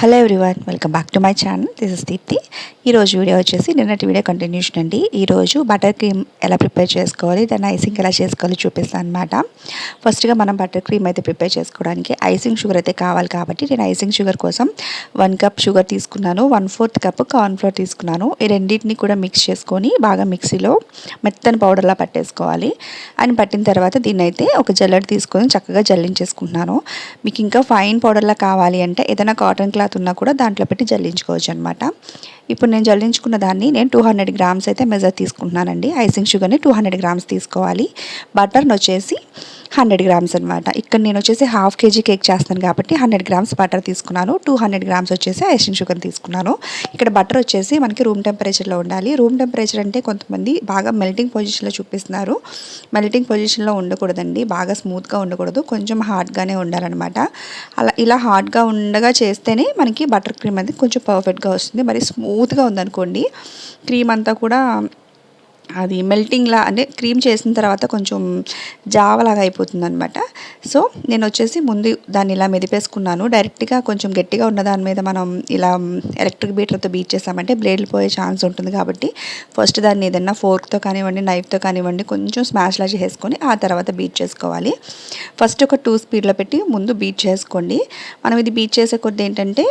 Hello everyone welcome back to my channel this is Deepti ఈరోజు video వచ్చేసి నిన్నటి video continuation అండి. ఈరోజు బటర్ క్రీమ్ ఎలా ప్రిపేర్ చేసుకోవాలి దాన్ని ఐసింగ్ ఎలా చేసుకోవాలో చూపిస్తాను అనమాట ఫస్ట్గా మనం బటర్ క్రీమ్ అయితే ప్రిపేర్ చేసుకోవడానికి ఐసింగ్ షుగర్ అయితే కావాలి కాబట్టి నేను ఐసింగ్ షుగర్ కోసం వన్ కప్ షుగర్ తీసుకున్నాను వన్ ఫోర్త్ కప్ కార్న్ఫ్లోర్ తీసుకున్నాను. ఈ రెండింటిని కూడా మిక్స్ చేసుకొని బాగా మిక్సీలో మెత్తని పౌడర్లా పట్టేసుకోవాలి. అని పట్టిన తర్వాత దీన్ని అయితే ఒక జల్లెడ తీసుకొని చక్కగా జల్లించేసుకుంటున్నాను. మీకు ఇంకా ఫైన్ పౌడర్లా కావాలి అంటే ఏదైనా కాటన్ క్లాత్ ఉన్నా కూడా దాంట్లో పెట్టి జల్లించుకోవచ్చు అనమాట ఇప్పుడు నేను జల్లించుకున్న దాన్ని నేను టూ హండ్రెడ్ గ్రామ్స్ అయితే మెజర్ తీసుకుంటున్నానండి. ఐసింగ్ షుగర్ని టూ హండ్రెడ్ గ్రామ్స్ తీసుకోవాలి. బటర్ని వచ్చేసి హండ్రెడ్ గ్రామ్స్ అనమాట ఇక్కడ నేను వచ్చేసి హాఫ్ కేజీ కేక్ చేస్తాను కాబట్టి హండ్రెడ్ గ్రామ్స్ బటర్ తీసుకున్నాను. టూ హండ్రెడ్ గ్రామ్స్ వచ్చేసి ఐసింగ్ షుగర్ తీసుకున్నాను. ఇక్కడ బటర్ వచ్చేసి మనకి రూమ్ టెంపరేచర్లో ఉండాలి. రూమ్ టెంపరేచర్ అంటే కొంతమంది బాగా మెల్టింగ్ పొజిషన్లో చూపిస్తున్నారు. మెల్టింగ్ పొజిషన్లో ఉండకూడదండి. బాగా స్మూత్గా ఉండకూడదు. కొంచెం హార్డ్గానే ఉండాలన్నమాట. అలా ఇలా హార్డ్గా ఉండగా చేస్తేనే మనకి బటర్ క్రీమ్ అనేది కొంచెం పర్ఫెక్ట్గా వస్తుంది. మరి స్మూత్గా ఉందనుకోండి క్రీమ్ అంతా కూడా అది మెల్టింగ్లా అంటే క్రీమ్ చేసిన తర్వాత కొంచెం జావలాగా అయిపోతుంది అనమాట సో నేను వచ్చేసి ముందు దాన్ని ఇలా మెదిపేసుకున్నాను. డైరెక్ట్గా కొంచెం గట్టిగా ఉన్న దాని మీద మనం ఇలా ఎలక్ట్రిక్ బీటర్తో బీట్ చేసామంటే బ్లేడ్లు పోయే ఛాన్స్ ఉంటుంది కాబట్టి ఫస్ట్ దాన్ని ఏదైనా ఫోర్క్తో కానివ్వండి నైఫ్తో కానివ్వండి కొంచెం స్మాష్లా చేసుకొని ఆ తర్వాత బీట్ చేసుకోవాలి. ఫస్ట్ ఒక టూ స్పీడ్లో పెట్టి ముందు బీట్ చేసుకోండి. మనం ఇది బీట్ చేసే కొద్ది ఏంటంటే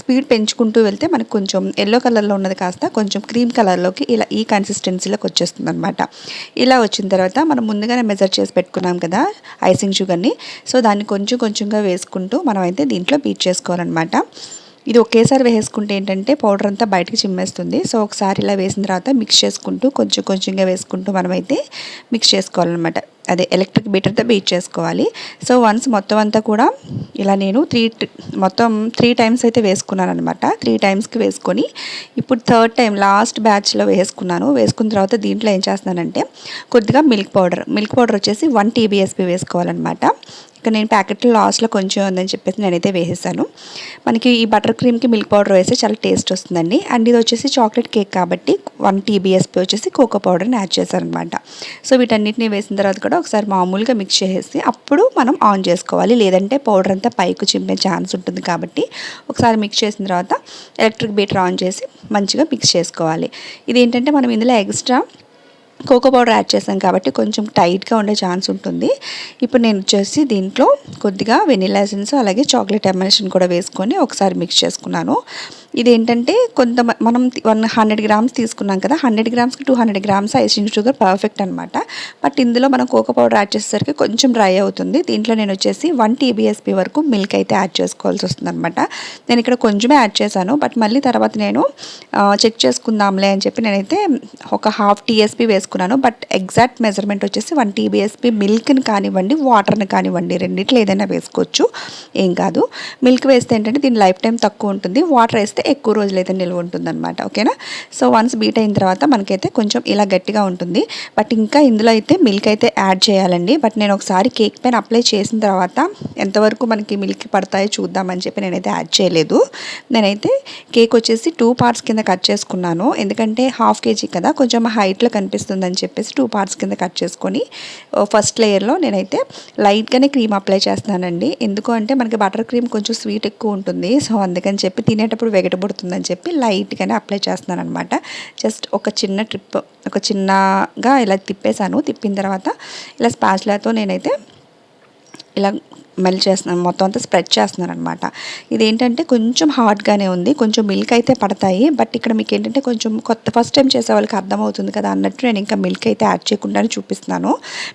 స్పీడ్ పెంచుకుంటూ వెళ్తే మనకు కొంచెం ఎల్లో కలర్లో ఉన్నది కాస్త కొంచెం క్రీమ్ కలర్లోకి ఇలా ఈ కన్సిస్టెన్సీలోకి వచ్చేస్తుంది అనమాట ఇలా వచ్చిన తర్వాత మనం ముందుగానే మెజర్ చేసి పెట్టుకున్నాం కదా ఐసింగ్ షుగర్ని సో దాన్ని కొంచెం కొంచెంగా వేసుకుంటూ మనం అయితే దీంట్లో బీట్ చేసుకోవాలన్నమాట. ఇది ఒకేసారి వేసుకుంటే ఏంటంటే పౌడర్ అంతా బయటకు చిమ్మేస్తుంది. సో ఒకసారి ఇలా వేసిన తర్వాత మిక్స్ చేసుకుంటూ కొంచెం కొంచెంగా వేసుకుంటూ మనమైతే మిక్స్ చేసుకోవాలన్నమాట. అదే ఎలక్ట్రిక్ బీటర్తో బీట్ చేసుకోవాలి. సో వన్స్ మొత్తం అంతా కూడా ఇలా నేను త్రీ మొత్తం త్రీ టైమ్స్ అయితే వేసుకున్నాను అనమాట త్రీ టైమ్స్కి వేసుకొని ఇప్పుడు థర్డ్ టైం లాస్ట్ బ్యాచ్లో వేసుకున్నాను. వేసుకున్న తర్వాత దీంట్లో ఏం చేస్తున్నానంటే కొద్దిగా మిల్క్ పౌడర్ మిల్క్ పౌడర్ వచ్చేసి వన్ టీబీఎస్పీ వేసుకోవాలన్నమాట. ఇక నేను ప్యాకెట్లో లాస్ట్లో కొంచెం ఉందని చెప్పేసి నేనైతే వేసేసాను. మనకి ఈ బటర్ క్రీమ్కి మిల్క్ పౌడర్ వేస్తే చాలా టేస్ట్ వస్తుందండి. అండ్ ఇది వచ్చేసి చాక్లెట్ కేక్ కాబట్టి వన్ టీబీఎస్పీ వచ్చేసి కోకో పౌడర్ని యాడ్ చేశారనమాట సో వీటన్నిటిని వేసిన తర్వాత కూడా ఒకసారి మామూలుగా మిక్స్ చేసేసి అప్పుడు మనం ఆన్ చేసుకోవాలి. లేదంటే పౌడర్ అంతా పైకి చింపే ఛాన్స్ ఉంటుంది కాబట్టి ఒకసారి మిక్స్ చేసిన తర్వాత ఎలక్ట్రిక్ బీటర్ ఆన్ చేసి మంచిగా మిక్స్ చేసుకోవాలి. ఇది ఏంటంటే మనం ఇందులో ఎక్స్ట్రా కోకో పౌడర్ యాడ్ చేసాం కాబట్టి కొంచెం టైట్గా ఉండే ఛాన్స్ ఉంటుంది. ఇప్పుడు నేను వచ్చేసి దీంట్లో కొద్దిగా వెనిలా ఎసెన్స్ అలాగే చాక్లెట్ ఎమల్షన్ కూడా వేసుకొని ఒకసారి మిక్స్ చేసుకున్నాను. ఇదేంటంటే కొంత మనం వన్ హండ్రెడ్ గ్రామ్స్ తీసుకున్నాం కదా hundred గ్రామ్స్కి two hundred grams icing sugar perfect అనమాట బట్ ఇందులో మనం కోకో పౌడర్ యాడ్ చేసేసరికి కొంచెం డ్రై అవుతుంది. దీంట్లో నేను వచ్చేసి వన్ టీబీఎస్పీ వరకు మిల్క్ అయితే యాడ్ చేసుకోవాల్సి వస్తుంది అనమాట నేను ఇక్కడ కొంచెమే యాడ్ చేశాను బట్ మళ్ళీ తర్వాత నేను చెక్ చేసుకుందాంలే అని చెప్పి నేనైతే ఒక హాఫ్ టీఎస్పీ వేసుకున్నాను. బట్ ఎగ్జాక్ట్ మెజర్మెంట్ వచ్చేసి వన్ టీబీఎస్పీ మిల్క్ని కానివ్వండి వాటర్ని కానివ్వండి రెండిట్లో ఏదైనా వేసుకోవచ్చు. ఏం కాదు. మిల్క్ వేస్తే ఏంటంటే దీని లైఫ్ టైం తక్కువ ఉంటుంది. వాటర్ వేస్తే ఎక్కువ రోజులు అయితే నిల్వ ఉంటుందన్నమాట. ఓకేనా? సో వన్స్ బీట్ అయిన తర్వాత మనకైతే కొంచెం ఇలా గట్టిగా ఉంటుంది. బట్ ఇంకా ఇందులో అయితే మిల్క్ అయితే యాడ్ చేయాలండి. బట్ నేను ఒకసారి కేక్ పైన అప్లై చేసిన తర్వాత ఎంతవరకు మనకి మిల్క్ పడతాయో చూద్దామని చెప్పి నేనైతే యాడ్ చేయలేదు. నేనైతే కేక్ వచ్చేసి టూ పార్ట్స్ కింద కట్ చేసుకున్నాను. ఎందుకంటే హాఫ్ కేజీ కదా కొంచెం హైట్లో కనిపిస్తుంది. ఉందని చెప్పేసి టూ పార్ట్స్ కింద కట్ చేసుకొని uh, ఫస్ట్ లేయర్లో నేనైతే లైట్గానే క్రీమ్ అప్లై చేస్తున్నానండి. ఎందుకు అంటే మనకి బటర్ క్రీమ్ కొంచెం స్వీట్ ఎక్కువ ఉంటుంది. సో అందుకని చెప్పి తినేటప్పుడు వెగటబడుతుందని చెప్పి లైట్గానే అప్లై చేస్తున్నాను అనమాట జస్ట్ ఒక చిన్న ట్రిప్ ఒక చిన్నగా ఇలా తిప్పేశాను. తిప్పిన తర్వాత ఇలా స్పాచ్లతో నేనైతే ఇలా మెల్ చేస్తున్నాను మొత్తం అంతా స్ప్రెడ్ చేస్తున్నారు అనమాట ఇదేంటంటే కొంచెం హార్డ్గానే ఉంది కొంచెం మిల్క్ అయితే పడతాయి బట్ ఇక్కడ మీకు ఏంటంటే కొంచెం కొత్త ఫస్ట్ టైం చేసే వాళ్ళకి అర్థమవుతుంది కదా అన్నట్టు నేను ఇంకా మిల్క్ అయితే యాడ్ చేయకుండానే చూపిస్తున్నాను.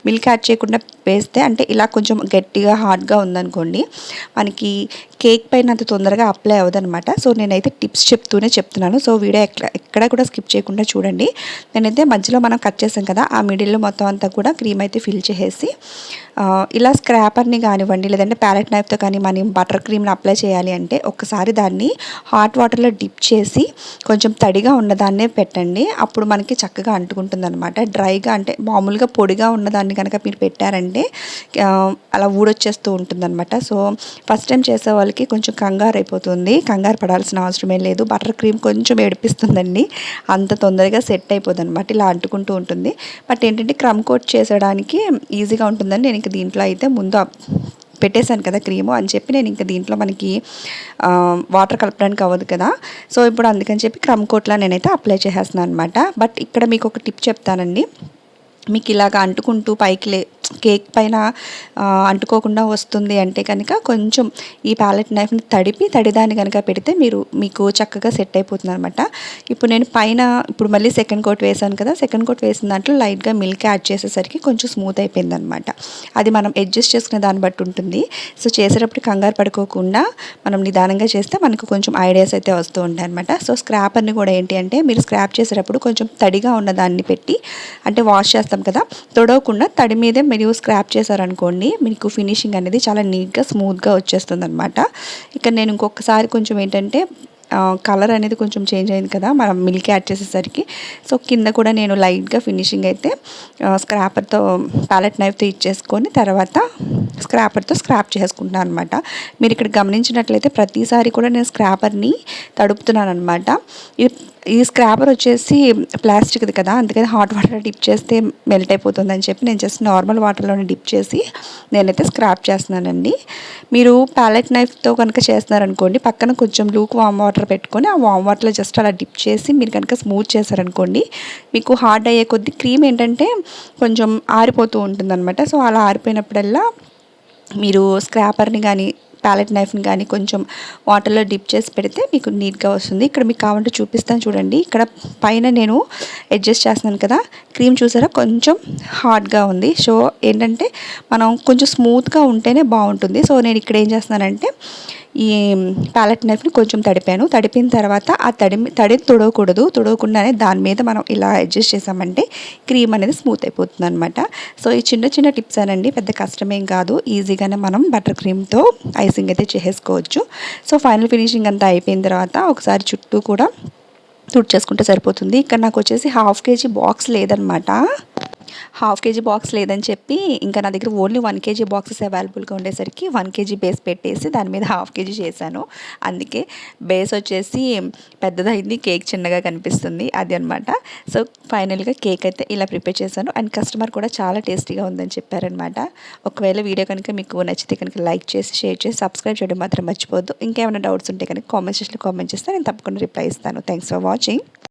మిల్క్ యాడ్ చేయకుండా వేస్తే అంటే ఇలా కొంచెం గట్టిగా హార్డ్గా ఉందనుకోండి మనకి కేక్ పైన అంత తొందరగా అప్లై అవ్వదనమాట సో నేనైతే టిప్స్ చెప్తూనే చెప్తున్నాను. సో వీడియో ఎక్కడ ఎక్కడ కూడా స్కిప్ చేయకుండా చూడండి. నేనైతే మధ్యలో మనం కట్ చేసాం కదా ఆ మిడిల్లో మొత్తం అంతా కూడా క్రీమ్ అయితే ఫిల్ చేసేసి ఇలా స్క్రాపర్ని కానివ్వండి లేదంటే ప్యాలెట్ నైఫ్తో కానీ మనం బటర్ క్రీమ్ని అప్లై చేయాలి అంటే ఒకసారి దాన్ని హాట్ వాటర్లో డిప్ చేసి కొంచెం తడిగా ఉన్నదాన్నే పెట్టండి. అప్పుడు మనకి చక్కగా అంటుకుంటుంది అనమాట డ్రైగా అంటే మామూలుగా పొడిగా ఉన్నదాన్ని కనుక మీరు పెట్టారంటే అలా ఊడొచ్చేస్తూ ఉంటుందన్నమాట. సో ఫస్ట్ టైం చేసే వాళ్ళకి కొంచెం కంగారు అయిపోతుంది. కంగారు పడాల్సిన అవసరమే లేదు. బటర్ క్రీమ్ కొంచెం ఏడిపిస్తుందండి. అంత తొందరగా సెట్ అయిపోతుంది అనమాట ఇలా అంటుకుంటూ ఉంటుంది. బట్ ఏంటంటే క్రమ్ కోట్ చేసడానికి ఈజీగా ఉంటుందని నేను ఇంక దీంట్లో అయితే ముందు పెట్టేశాను కదా క్రీము అని చెప్పి నేను ఇంకా దీంట్లో మనకి వాటర్ కలపడానికి అవ్వదు కదా. సో ఇప్పుడు అందుకని చెప్పి క్రమ్ కోట్లా నేనైతే అప్లై చేసేస్తున్నాను అనమాట బట్ ఇక్కడ మీకు ఒక టిప్ చెప్తానండి. మీకు ఇలాగ అంటుకుంటూ పైకి లే కేక్ పైన అంటుకోకుండా వస్తుంది అంటే కనుక కొంచెం ఈ ప్యాలెట్ నైఫ్ని తడిపి తడిదాన్ని కనుక పెడితే మీరు మీకు చక్కగా సెట్ అయిపోతుంది అనమాట ఇప్పుడు నేను పైన ఇప్పుడు మళ్ళీ సెకండ్ కోట్ వేసాను కదా సెకండ్ కోట్ వేసిన దాంట్లో లైట్గా మిల్క్ యాడ్ చేసేసరికి కొంచెం స్మూత్ అయిపోయింది అనమాట అది మనం అడ్జస్ట్ చేసుకునే దాన్ని బట్టి ఉంటుంది. సో చేసేటప్పుడు కంగారు పడుకోకుండా మనం నిదానంగా చేస్తే మనకు కొంచెం ఐడియాస్ అయితే వస్తూ ఉంటాయి అనమాట సో స్క్రాపర్ని కూడా ఏంటి అంటే మీరు స్క్రాప్ చేసేటప్పుడు కొంచెం తడిగా ఉన్న దాన్ని పెట్టి అంటే వాష్ చేస్తాం కదా తొడవకుండా తడి మీదే మీరు స్క్రాప్ చేశారనుకోండి మీకు ఫినిషింగ్ అనేది చాలా నీట్గా స్మూత్గా వచ్చేస్తుంది అనమాట ఇక్కడ నేను ఇంకొకసారి కొంచెం ఏంటంటే కలర్ అనేది కొంచెం చేంజ్ అయింది కదా మనం మిల్క్ యాడ్ చేసేసరికి. సో కింద కూడా నేను లైట్గా ఫినిషింగ్ అయితే స్క్రాపర్తో ప్యాలెట్ నైఫ్తో ఇచ్చేసుకొని తర్వాత స్క్రాపర్తో స్క్రాప్ చేసుకుంటున్నాను అనమాట మీరు ఇక్కడ గమనించినట్లయితే ప్రతిసారి కూడా నేను స్క్రాపర్ని తడుపుతున్నాను అనమాట ఇది ఈ స్క్రాపర్ వచ్చేసి ప్లాస్టిక్ది కదా అందుకని హాట్ వాటర్ డిప్ చేస్తే మెల్ట్ అయిపోతుంది అని చెప్పి నేను జస్ట్ నార్మల్ వాటర్లోనే డిప్ చేసి నేనైతే స్క్రాప్ చేస్తున్నానండి. మీరు ప్యాలెట్ నైఫ్తో కనుక చేస్తున్నారనుకోండి పక్కన కొంచెం లూక్ వామ్ వాటర్ పెట్టుకొని ఆ వామ్ వాటర్లో జస్ట్ అలా డిప్ చేసి మీరు కనుక స్మూత్ చేశారనుకోండి మీకు హార్డ్ అయ్యే కొద్ది క్రీమ్ ఏంటంటే కొంచెం ఆరిపోతూ ఉంటుందన్నమాట. సో అలా ఆరిపోయినప్పుడల్లా మీరు స్క్రాపర్ని కానీ ప్యాలెట్ నైఫ్ని కానీ కొంచెం వాటర్లో డిప్ చేసి పెడితే మీకు నీట్గా వస్తుంది. ఇక్కడ మీకు కావాలంటే చూపిస్తాను చూడండి. ఇక్కడ పైన నేను అడ్జస్ట్ చేస్తున్నాను కదా. క్రీమ్ చూసారా? కొంచెం హార్డ్గా ఉంది. సో ఏంటంటే మనం కొంచెం స్మూత్గా ఉంటేనే బాగుంటుంది. సో నేను ఇక్కడ ఏం చేస్తున్నానంటే ఈ ప్యాలెట్ నైఫ్ని కొంచెం తడిపాను. తడిపిన తర్వాత ఆ తడి తడి తుడవకూడదు. తుడవకుండానే దాని మీద మనం ఇలా అడ్జస్ట్ చేసామంటే క్రీమ్ అనేది స్మూత్ అయిపోతుంది అనమాట సో ఈ చిన్న చిన్న టిప్స్ అనండి. పెద్ద కష్టమేం కాదు. ఈజీగానే మనం బటర్ క్రీమ్తో ఐసింగ్ అయితే చేసుకోవచ్చు సో ఫైనల్ ఫినిషింగ్ అంతా అయిపోయిన తర్వాత ఒకసారి చుట్టూ కూడా తుడిచేసుకుంటే సరిపోతుంది. ఇక్కడ నాకు వచ్చేసి హాఫ్ కేజీ బాక్స్ లేదనమాట హాఫ్ కేజీ బాక్స్ లేదని చెప్పి ఇంకా నా దగ్గర ఓన్లీ వన్ కేజీ బాక్సెస్ అవైలబుల్గా ఉండేసరికి వన్ కేజీ బేస్ పెట్టేసి దాని మీద హాఫ్ కేజీ చేశాను. అందుకే బేస్ వచ్చేసి పెద్దదైంది కేక్ చిన్నగా కనిపిస్తుంది అది అనమాట సో ఫైనల్గా కేక్ అయితే ఇలా ప్రిపేర్ చేశాను. అండ్ కస్టమర్ కూడా చాలా టేస్టీగా ఉందని చెప్పారనమాట. ఒకవేళ వీడియో కనుక మీకు నచ్చితే కనుక లైక్ చేసి షేర్ చేసి సబ్స్క్రైబ్ చేయడం మాత్రం మర్చిపోద్దు ఇంకేమైనా డౌట్స్ ఉంటే కనుక కామెంట్ సెక్షన్లో కామెంట్ చేస్తే నేను తప్పకుండా రిప్లై ఇస్తాను. Thanks for watching.